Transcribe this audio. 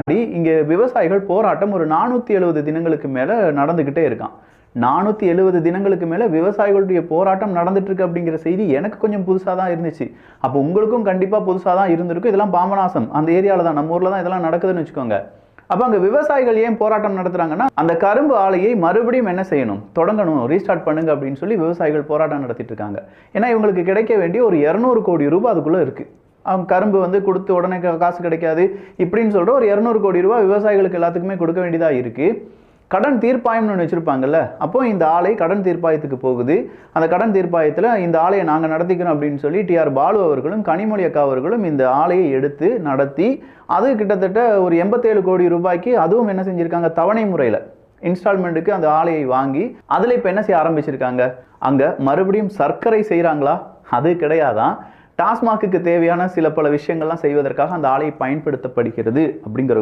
முன்னாடி இங்கே விவசாயிகள் போராட்டம் ஒரு நானூற்றி எழுபது தினங்களுக்கு மேலே நடந்துக்கிட்டே இருக்கான். நானூற்றி எழுபது தினங்களுக்கு மேலே விவசாயிகளுடைய போராட்டம் நடந்துட்டுருக்கு அப்படிங்கிற செய்தி எனக்கு கொஞ்சம் புதுசாக தான் இருந்துச்சு. அப்போ உங்களுக்கும் கண்டிப்பாக புதுசாக தான் இருந்திருக்கும். இதெல்லாம் பாமநாசம். அந்த ஏரியாவில் தான் நம்ம ஊரில் தான் இதெல்லாம் நடக்குதுன்னு வச்சுக்கோங்க. அப்போ அங்கே விவசாயிகள் ஏன் போராட்டம் நடத்துகிறாங்கன்னா அந்த கரும்பு ஆலையை மறுபடியும் என்ன செய்யணும்? தொடங்கணும் ரீஸ்டார்ட் பண்ணுங்க அப்படின்னு சொல்லி விவசாயிகள் போராட்டம் நடத்திட்டு இருக்காங்க. ஏன்னா இவங்களுக்கு கிடைக்க வேண்டிய ஒரு இரநூறு கோடி ரூபாய் அதுக்குள்ளே இருக்குது கரும்பு வந்து கொடுத்து உடனே கா- காசு கிடைக்காது. இப்படின்னு சொல்லிட்டு ஒரு இரநூறு கோடி ரூபா விவசாயிகளுக்கு எல்லாத்துக்குமே கொடுக்க வேண்டியதாக இருக்குது கடன் தீர்ப்பாயம்னு ஒன்று வச்சுருப்பாங்கல்ல அப்போ இந்த ஆலை கடன் தீர்ப்பாயத்துக்கு போகுது. அந்த கடன் தீர்ப்பாயத்தில் இந்த ஆலையை நாங்கள் நடத்திக்கிறோம் அப்படின்னு சொல்லி டிஆர் பாலு அவர்களும் கனிமொழி அக்கா அவர்களும் இந்த ஆலையை எடுத்து நடத்தி அது கிட்டத்தட்ட ஒரு எண்பத்தேழு கோடி ரூபாய்க்கு அதுவும் என்ன செஞ்சுருக்காங்க? தவணை முறையில் இன்ஸ்டால்மெண்ட்டுக்கு அந்த ஆலையை வாங்கி அதில் இப்போ என்ன செய்ய ஆரம்பிச்சிருக்காங்க? அங்கே மறுபடியும் சர்க்கரை செய்கிறாங்களா அது கிடையாதான். டாஸ்மாக்கு தேவையான சில பல விஷயங்கள்லாம் செய்வதற்காக அந்த ஆலை பயன்படுத்தப்படுகிறது அப்படிங்கிற